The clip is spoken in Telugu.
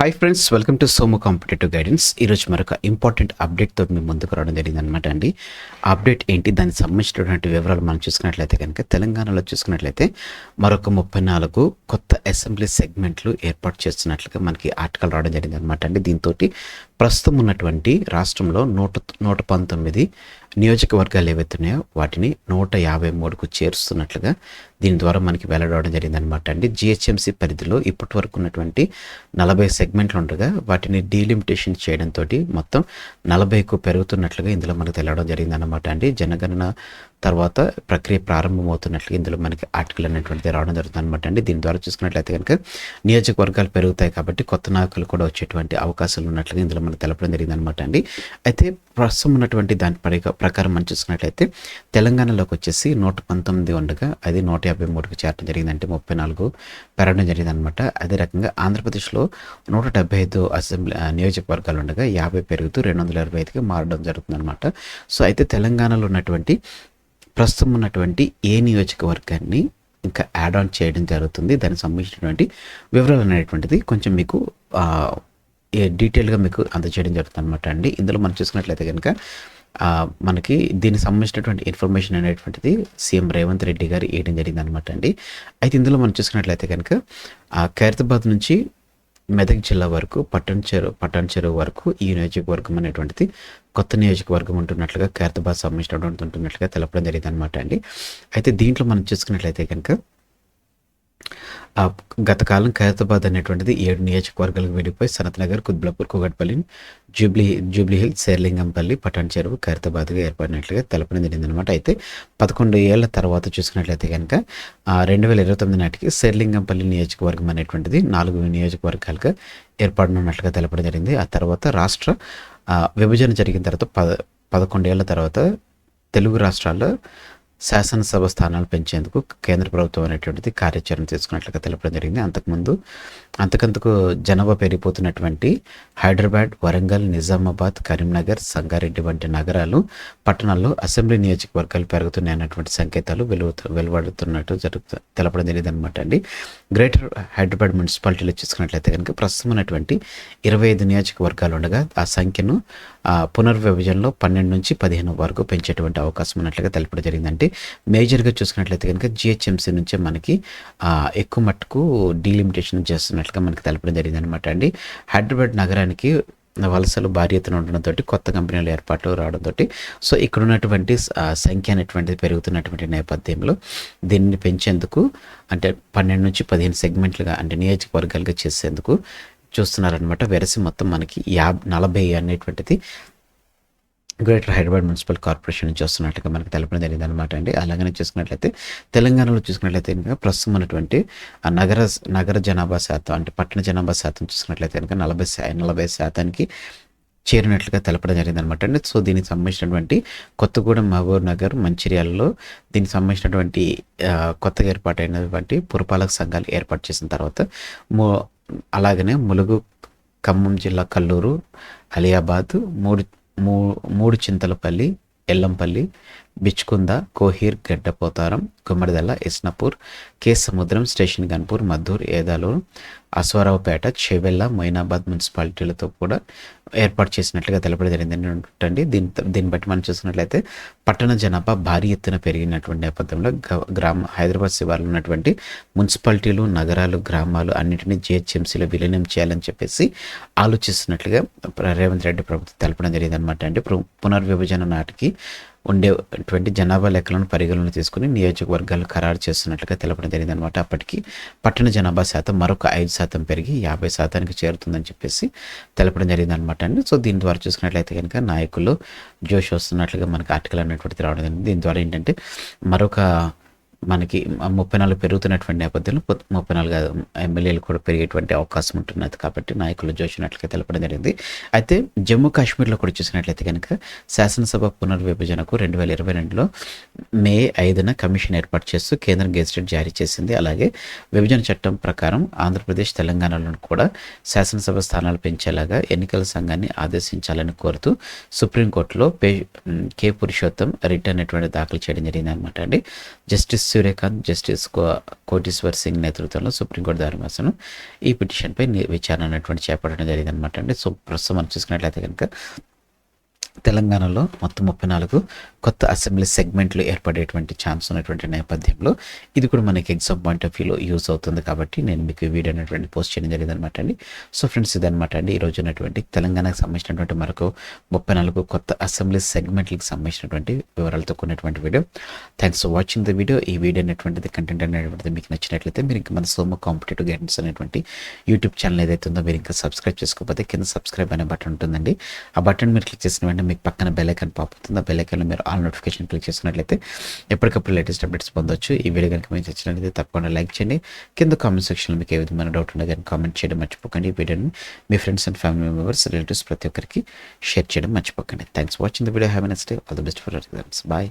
Hi friends welcome to Somu competitive guidance ఈరోజు మరొక ఇంపార్టెంట్ అప్డేట్తో మీ ముందుకు రావడం జరిగింది అనమాట అండి. అప్డేట్ ఏంటి? దానికి సంబంధించినటువంటి వివరాలు మనం చూసుకున్నట్లయితే కనుక తెలంగాణలో చూసుకున్నట్లయితే మరొక ముప్పై నాలుగు కొత్త అసెంబ్లీ సెగ్మెంట్లు ఏర్పాటు చేస్తున్నట్లుగా మనకి ఆర్టికల్ రావడం జరిగింది అనమాట అండి. దీంతో ప్రస్తుతం ఉన్నటువంటి రాష్ట్రంలో నూట నూట పంతొమ్మిది నియోజకవర్గాలు ఏవైతున్నాయో వాటిని నూట యాభై మూడుకు చేరుస్తున్నట్లుగా దీని ద్వారా మనకి వెల్లడవడం జరిగిందనమాట అండి. జిహెచ్ఎంసీ పరిధిలో ఇప్పటి వరకు ఉన్నటువంటి నలభై సెగ్మెంట్లు ఉండగా వాటిని డీలిమిటేషన్ చేయడంతో మొత్తం నలభైకు పెరుగుతున్నట్లుగా ఇందులో మనకు తెలవడం జరిగిందనమాట అండి. జనగణన తర్వాత ప్రక్రియ ప్రారంభమవుతున్నట్లు ఇందులో మనకి ఆర్టికల్ అనేటువంటిది రావడం జరుగుతుంది అనమాట అండి. దీని ద్వారా చూసుకున్నట్లయితే కనుక నియోజకవర్గాలు పెరుగుతాయి కాబట్టి కొత్త నాయకులు కూడా వచ్చేటువంటి అవకాశాలు ఉన్నట్లుగా ఇందులో మనకు తెలపడం జరిగింది అనమాట అండి. అయితే ప్రస్తుతం ఉన్నటువంటి దాని పరి ప్రకారం మనం చూసుకున్నట్లయితే తెలంగాణలోకి వచ్చేసి నూట పంతొమ్మిది ఉండగా అది నూట యాభై మూడుకి చేరడం జరిగింది అంటే ముప్పై నాలుగు పెరగడం జరిగింది అనమాట అదే రకంగా ఆంధ్రప్రదేశ్లో నూట డెబ్బై ఐదు అసెంబ్లీ నియోజకవర్గాలు ఉండగా యాభై పెరుగుతూ రెండు వందల ఇరవై ఐదుకి మారడం జరుగుతుంది అనమాట సో అయితే తెలంగాణలో ఉన్నటువంటి ప్రస్తుతం ఉన్నటువంటి ఏ నియోజకవర్గాన్ని ఇంకా యాడ్ ఆన్ చేయడం జరుగుతుంది దానికి సంబంధించినటువంటి వివరాలు అనేటువంటిది కొంచెం మీకు డీటెయిల్గా మీకు అందజేయడం జరుగుతుంది అనమాట అండి. ఇందులో మనం చూసుకున్నట్లయితే కనుక మనకి దీనికి సంబంధించినటువంటి ఇన్ఫర్మేషన్ అనేటువంటిది సీఎం రేవంత్ రెడ్డి గారు ఇవ్వడం జరిగింది అనమాట అండి. అయితే ఇందులో మనం చూసుకున్నట్లయితే కనుక ఖైరతాబాద్ నుంచి మెదక్ జిల్లా వరకు పట్టణ చెరువు పట్టణ చెరువు వరకు ఈ నియోజకవర్గం అనేటువంటిది కొత్త నియోజకవర్గం ఉంటున్నట్లుగా ఖైరతాబాద్ సంబంధించినటువంటి ఉంటున్నట్లుగా తెలపడం జరిగింది అనమాట అండి. అయితే దీంట్లో మనం చూసుకున్నట్లయితే కనుక గతకాలం ఖైరతాబాద్ అనేటువంటిది ఏడు నియోజకవర్గాలకు విడిపోయి సనత్నగర్ నగర్ కుత్బులాపూర్ కుగట్పల్లి జూబ్లీ జూబ్లీ హిల్స్ శేర్లింగంపల్లి పటాన్ చెరువు ఖైరతాబాద్గా ఏర్పడినట్లుగా తెలపడం జరిగింది అనమాట అయితే పదకొండు ఏళ్ళ తర్వాత చూసుకున్నట్లయితే కనుక రెండు వేల ఇరవై తొమ్మిది నాటికి శేర్లింగంపల్లి నియోజకవర్గం అనేటువంటిది నాలుగు నియోజకవర్గాలుగా ఏర్పడనున్నట్లుగా తెలపడం జరిగింది. ఆ తర్వాత రాష్ట్ర విభజన జరిగిన తర్వాత పద పదకొండేళ్ళ తర్వాత తెలుగు రాష్ట్రాల్లో శాసనసభ స్థానాలు పెంచేందుకు కేంద్ర ప్రభుత్వం అనేటువంటిది కార్యాచరణ తీసుకున్నట్లుగా తెలపడం జరిగింది. అంతకుముందు అంతకంతకు జనాభా పెరిగిపోతున్నటువంటి హైదరాబాద్ వరంగల్ నిజామాబాద్ కరీంనగర్ సంగారెడ్డి వంటి నగరాలు పట్టణాల్లో అసెంబ్లీ నియోజకవర్గాలు పెరుగుతున్నాయి అన్నటువంటి సంకేతాలు వెలువ వెలువడుతున్నట్టు జరుగుతు తెలపడం జరిగింది అనమాట అండి. గ్రేటర్ హైదరాబాద్ మున్సిపాలిటీలో చూసుకున్నట్లయితే కనుక ప్రస్తుతం ఉన్నటువంటి ఇరవై ఐదు నియోజకవర్గాలు ఉండగా ఆ సంఖ్యను పునర్విభజనలో పన్నెండు నుంచి పదిహేను వరకు పెంచేటువంటి అవకాశం ఉన్నట్లుగా తెలపడం జరిగిందంటే మేజర్గా చూసుకున్నట్లయితే కనుక జిహెచ్ఎంసీ నుంచే మనకి ఎక్కువ మట్టుకు డీలిమిటేషన్ చేస్తున్నట్లుగా మనకి తెలపడం జరిగింది అనమాట అండి. హైదరాబాద్ నగరానికి వలసలు భారీ ఎత్తున ఉండడంతో కొత్త కంపెనీల ఏర్పాట్లు రావడంతో సో ఇక్కడ ఉన్నటువంటి సంఖ్య అనేటువంటిది పెరుగుతున్నటువంటి నేపథ్యంలో దీన్ని పెంచేందుకు అంటే పన్నెండు నుంచి పదిహేను సెగ్మెంట్లుగా అంటే నియోజకవర్గాలుగా చేసేందుకు చూస్తున్నారనమాట వెరసి మొత్తం మనకి యాబ్ నలభై అనేటువంటిది గ్రేటర్ హైదరాబాద్ మున్సిపల్ కార్పొరేషన్ నుంచి వస్తున్నట్టుగా మనకు తెలపడం జరిగింది అనమాట అండి. అలాగనే చూసుకున్నట్లయితే తెలంగాణలో చూసుకున్నట్లయితే కనుక ప్రస్తుతం ఉన్నటువంటి నగర నగర జనాభా శాతం అంటే పట్టణ జనాభా శాతం చూసుకున్నట్లయితే కనుక నలభై శా నలభై శాతానికి చేరినట్లుగా తెలపడం జరిగింది అనమాట అండి. సో దీనికి సంబంధించినటువంటి కొత్తగూడెం మహబూబ్ నగర్ మంచిర్యాలలో దీనికి సంబంధించినటువంటి కొత్తగా ఏర్పాటైనటువంటి పురపాలక సంఘాలు ఏర్పాటు చేసిన తర్వాత మో అలాగనే ములుగు ఖమ్మం జిల్లా కల్లూరు అలియాబాద్ మూడు మూ మూడు చింతలపల్లి ఎల్లంపల్లి బిచ్కుంద కోహీర్ గడ్డపోతారం గుమ్మడిదల్ల ఇస్నాపూర్ కే సముద్రం స్టేషన్ గన్పూర్ మద్దూర్ ఏదాలూరు అశ్వారావుపేట చెవెల్ల మొయినాబాద్ మున్సిపాలిటీలతో కూడా ఏర్పాటు చేసినట్లుగా తెలపడం జరిగిందని దీని దీన్ని బట్టి మనం చూసినట్లయితే పట్టణ జనాభా భారీ ఎత్తున పెరిగినటువంటి నేపథ్యంలో గ- గ్రామ హైదరాబాద్ శివార్లో ఉన్నటువంటి మున్సిపాలిటీలు నగరాలు గ్రామాలు అన్నింటినీ జిహెచ్ఎంసీలో విలీనం చేయాలని చెప్పేసి ఆలోచిస్తున్నట్లుగా రేవంత్ రెడ్డి ప్రభుత్వం తెలపడం జరిగిందనమాట అండి. పు- పునర్విభజన నాటికి ఉండేటువంటి జనాభా లెక్కలను పరిగణన తీసుకుని నియోజకవర్గాలు ఖరారు చేస్తున్నట్లుగా తెలపడం జరిగింది అనమాట అప్పటికి పట్టణ జనాభా శాతం మరొక ఐదు శాతం పెరిగి యాభై శాతానికి చేరుతుందని చెప్పేసి తెలపడం జరిగింది అనమాట అండి. సో దీని ద్వారా చూసుకున్నట్లయితే కనుక నాయకులు జోష్ వస్తున్నట్లుగా మనకి ఆర్టికల్ అనేటువంటిది రావడం జరిగింది. దీని ద్వారా ఏంటంటే మరొక మనకి ముప్పై నాలుగు పెరుగుతున్నటువంటి నేపథ్యంలో ముప్పై నాలుగు ఎమ్మెల్యేలు కూడా పెరిగేటువంటి అవకాశం ఉంటున్నది కాబట్టి నాయకులు జోషినట్లుగా తెలపడం జరిగింది. అయితే జమ్మూ కాశ్మీర్లో కూడా చూసినట్లయితే కనుక శాసనసభ పునర్విభజనకు రెండు వేల ఇరవై రెండులో మే ఐదున కమిషన్ ఏర్పాటు చేస్తూ కేంద్రం గెజిటెడ్ జారీ చేసింది. అలాగే విభజన చట్టం ప్రకారం ఆంధ్రప్రదేశ్ తెలంగాణలో కూడా శాసనసభ స్థానాలు పెంచేలాగా ఎన్నికల సంఘాన్ని ఆదేశించాలని కోరుతూ సుప్రీంకోర్టులో పే కే పురుషోత్తం రిట్ అనేటువంటి దాఖలు చేయడం జరిగింది అనమాట అండి. జస్టిస్ సూర్యకాంత్ జస్టిస్ కో- సింగ్ నేతృత్వంలో సుప్రీంకోర్టు ధర్మాసనం ఈ పిటిషన్పై విచారణ అనేటువంటి చేపట్టడం జరిగింది అనమాట అండి. సో ప్రస్తుతం మనం చూసుకున్నట్లయితే కనుక తెలంగాణలో మొత్తం ముప్పై నాలుగు కొత్త అసెంబ్లీ సెగ్మెంట్లు ఏర్పడేటువంటి ఛాన్స్ ఉన్నటువంటి నేపథ్యంలో ఇది కూడా మనకి ఎగ్జామ్ పాయింట్ ఆఫ్ వ్యూలో యూస్ అవుతుంది కాబట్టి నేను మీకు వీడియో అనేటువంటి పోస్ట్ చేయడం జరిగింది అనమాట అండి. సో ఫ్రెండ్స్ ఇదనమాట అండి ఈ ఉన్నటువంటి తెలంగాణకు సంబంధించినటువంటి మరొక ముప్పై నాలుగు కొత్త అసెంబ్లీ సెగ్మెంట్లకు సంబంధించినటువంటి వివరాలతో కూడినటువంటి video. Thanks for watching the video ఈ వీడియో అనేటువంటిది కంటెంట్ అనేటువంటిది మీకు నచ్చినట్లయితే మీరు ఇంకా మన సోమ కాంపిటేటివ్ గైడెన్స్ అనేటువంటి యూట్యూబ్ ఛానల్ ఏదైతే ఉందో మీరు ఇంకా సబ్స్క్రైబ్ చేసుకోకపోతే కింద సబ్స్క్రైబ్ అనే బటన్ ఉంటుందండి. ఆ బటన్ మీరు క్లిక్ చేసిన వెంటనే మీకు పక్కన బెల్లైకన్ ఐకాన్ పాప్ అవుతుంది ఆ బెల్లైకన్లో మీరు ఆల్ నోటిఫికేషన్ క్లిక్ చేసినట్లయితే ఎప్పటికప్పుడు లేటెస్ట్ అప్డేట్స్ పొందొచ్చు. ఈ వీడియో కనుక మీకు నచ్చినట్లయితే తప్పకుండా లైక్ చేయండి. కింద కామెంట్ సెక్షన్లో మీకు ఏ విధమైన డౌట్ ఉండే కానీ కామెంట్ చేయడం మర్చిపోకండి. ఈ వీడియోని మీ friends and family members relatives ప్రతి ఒక్కరికి షేర్ చేయడం మర్చిపోకండి. Thanks watching the video have next day all the best for exams bye